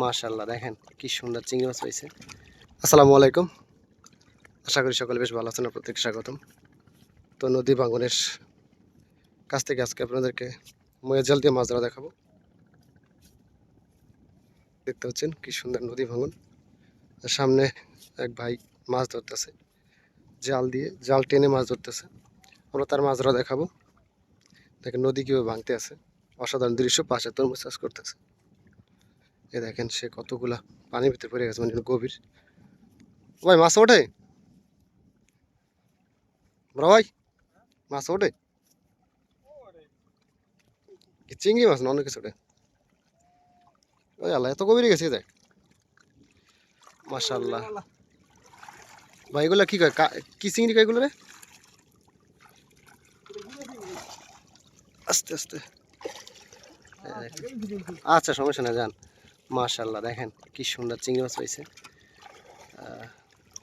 মাশাল্লাহ দেখেন কি সুন্দর চিংড়ি মাছ পাইছে আসসালামু আলাইকুম। আশা করি সকলে বেশ ভালো আছেন প্রত্যেক স্বাগতম। তো নদী ভাঙনের কাছ থেকে আজকে আপনাদেরকে ময়ের জাল দিয়ে মাছ ধরা দেখাবো। দেখতে পাচ্ছেন কি সুন্দর নদী ভাঙন। সামনে এক ভাই মাছ ধরতেছে, জাল দিয়ে, জাল টেনে মাছ ধরতেছে। আমরা তার মাছ ধরা দেখাবো। দেখেন নদী কীভাবে ভাঙতে আছে। অসাধারণ দৃশ্য, পাশে তরমুজ চাষ করতেছে। এ দেখেন সে কতগুলা পানির ভিতরে পড়ে গেছে মানে গভীর। ভাই, মাছ ওঠে? বড় ভাই, মাছ ওঠে? চিংড়ি মাছ না অন্য কিছু ওঠে? ওই আল্লাহ, এত গভীরে গেছে দেখ। মাশাল্লাহ ভাই, এগুলা কি কয়? কি চিংড়ি কয় এগুলো রে? আস্তে আস্তে। আচ্ছা সমস্যা না যান। মাশাল্লাহ দেখেন কি সুন্দর চিংড়ি মাছ পাইছে।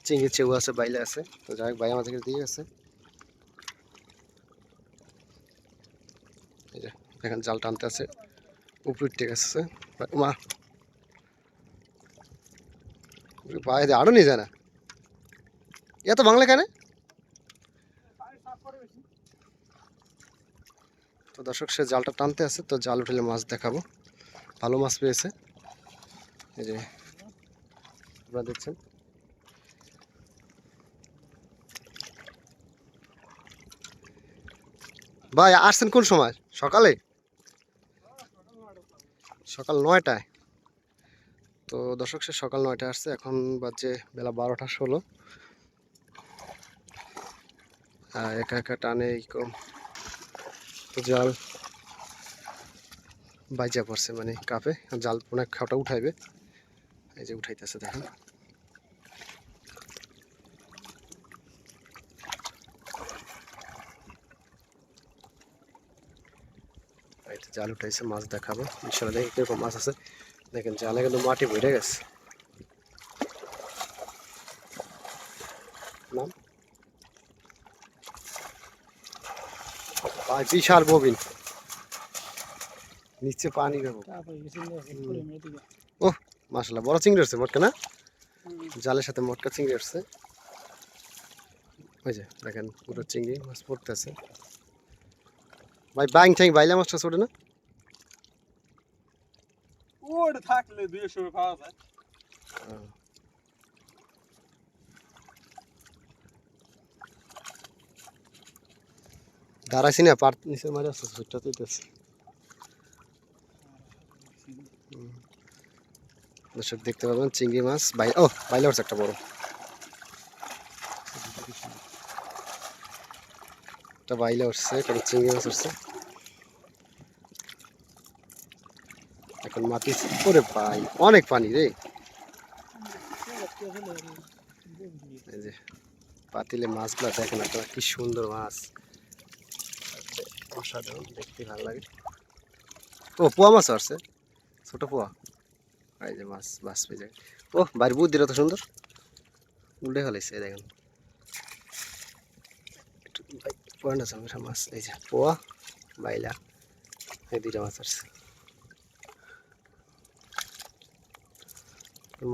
চিংড়ি চেউ আছে, বাইলে আছে। তো যাই হোক, ভাই আমাদেরকে দিয়ে যে, দেখেন জাল টানতে আছে, উপরে ঠিক আছে মা বাইরে আরও নিয়ে যায় না? এত বাংলা কেন? তো দর্শক, সে জালটা টানতে আছে, তো জাল উঠলে মাছ দেখাবো। ভালো মাছ পেয়েছে। যে, আপনারা দেখছেন? ভাই, আসছেন কোন সময়? সকালে? সকাল নয়টায়। তো দর্শক, সে সকাল নয়টায় আসছে। এখন বাজে বেলা বারোটা ষোলো। একা একা টানে কম জাল বাইজা পড়ছে মানে কাপে। জাল অনেক খাওয়াটা উঠাইবে। এই যে উঠাইতেছে দেখেন জাল উঠাইছে মাছ দেখাবো। ইনশাল্লাহ দেখি কীরকম মাছ আছে। দেখেন জালে কিন্তু মাটি ভরে গেছে। নাম? বিশাল ববিন। নিচে পানি দেবো। মাসাল্লাহ বড় চিংড়ি আসছে মটকা না? জালের সাথে মটকা চিংড়ি আসছে। ওই যে দেখেন পুরো চিংড়ি মাছ পড়তেছে। ভাই ব্যাং ঠ্যাং বাইলা মাছটা ছোট না? ওটা থাকলে দুইশো পাওয়া যায়। দাঁড়াইছি না পার নিচে মারে আসছে ছোটটা তুইতেছে দর্শক দেখতে পাবেন, চিংড়ি মাছ, বাই, ও বাইলে উঠছে একটা বড়। একটা বাইলে উঠছে একটা চিংড়ি মাছ উঠছে। এখন মাটি করে পাই, অনেক পানি রে। এই যে, পাতিলে মাছগুলো দেখেন আপনারা, কি সুন্দর মাছ। অসাধারণ, দেখতে ভালো লাগে। ও, পোয়া মাছ আসছে ছোট পোয়া। এই যে মাছ মাছ পেয়ে যায় ও বাড়ির বুদ্ধিটা তো সুন্দর। উল্টে ফেলেছে দেখেন। মাছ, এই যে পোয়া, বাইলা, এই দুইটা মাছ আসছে।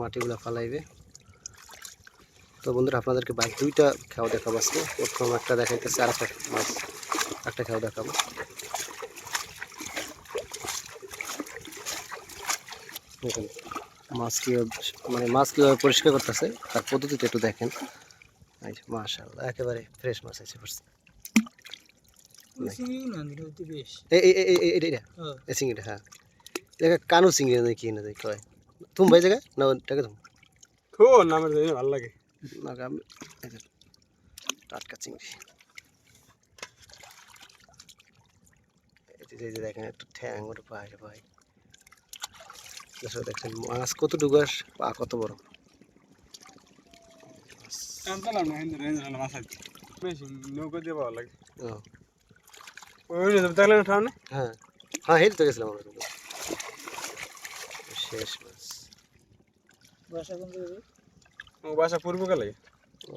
মাটিগুলো ফালাইবে। তো বন্ধুরা, আপনাদেরকে বাইক দুইটা খাওয়া দেখাবো আজকে। প্রথম একটা দেখাইতেছে আর একটা মাছ, একটা খাওয়া দেখাবো। দেখেন মাছ কীভাবে মানে মাছ কীভাবে পরিষ্কার করতেছে তার পদ্ধতিটা একটু দেখেন। মাশাআল্লাহ একেবারে ফ্রেশ মাছ আছে পড়ছে চিংড়িটা হ্যাঁ। দেখা কানু চিংড়ি না কি না কয় তুমি ভাই জায়গা না টাকা তুমি খো নামের ভালো লাগে। না আমি টাটকা চিংড়ি। দেখেন একটু ঠ্যাং ওটা ভাই। দর্শক দেখছেন মাছ কতটুকু আস পা কত বড়? নৌকো দিয়ে ভালো লাগে। হ্যাঁ। হ্যাঁ হেঁটে গেছিলাম আমরা শেষ মাছ। ও বাসা ও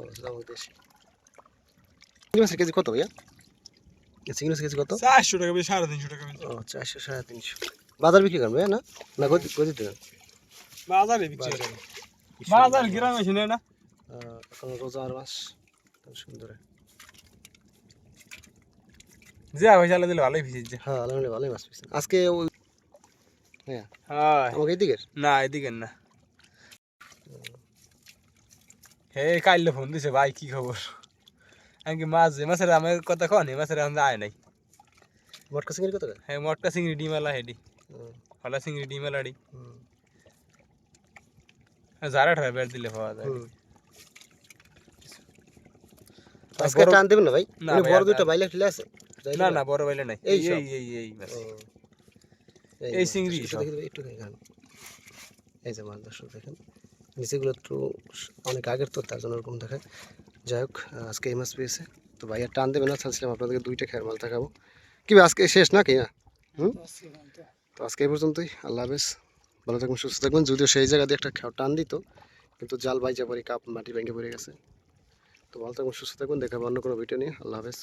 চিংড়ি মাছের কেজি কত ভাইয়া? এই চিংড়ি মাছের কেজি কত? চারশো টাকা সাড়ে তিনশো টাকা ও চারশো সাড়ে তিনশো। বাজার বিক্রি করবে না? না গদি গদিতে না বাজারে বিক্রি বাজারে। করে কি সুন্দর বাজার। গ্রামে শুনে না এখন রোজার মাস সুন্দর। যে পয়সা দিলে ভালোই ভিজে হ্যাঁ আলহামদুলিল্লাহ ভালোই মাছ পেয়েছেন। আজকে ওই হ্যাঁ। আমাকে এইদিকের না এদিকে না। হে কাইলে ফোন দিছে ভাই কি খবর? আমি মাছ যে মাছের আমার কথা কন মাছের আয় নাই। মটকা সিঙ্গির কত হ্যাঁ মটকা চিংড়ি ডিমেলা হেডি। হুম, হলা চিংড়ি ডিমেলাডি হুম, যারা ঠায় বের দিলে পাওয়া যায় হুম। আর আজকে বড়- টান দেবেন না ভাই না মানে ভাই, বড় আর- দুইটা বাইলে ঠেলে আছে যাই না দিবেন? না বড় বাইলে নাই এই এই সব? এই এই এই মাছ। ও, এই মাছ, চিংড়ি একটু সব। দেখি তো, একটু দেখি খান। এই যে মাছ দর্শক দেখেন নিচেগুলো একটু অনেক আগের তো তার জন্য ওরকম দেখায় যাই হোক আজকে এই মাছ পেয়েছে তো ভাইয়া টান দেবে না চাচ্ছিলাম আপনাদেরকে দুইটা খেয়ার মাছ দেখাবো কি ভাই, আজকে শেষ নাকি না হুম তো আজকে এই পর্যন্তই। আল্লাহ হাফেজ। ভালো থাকবেন, সুস্থ থাকবেন। যদিও সেই জায়গা দিয়ে একটা টান দিত, কিন্তু জাল বাইজা পরে কাপ মাটি ভেঙে পড়ে গেছে। তো ভালো থাকবেন, সুস্থ থাকবেন। দেখাবো অন্য কোনো ভিডিও নিয়ে। আল্লাহ হাফেজ।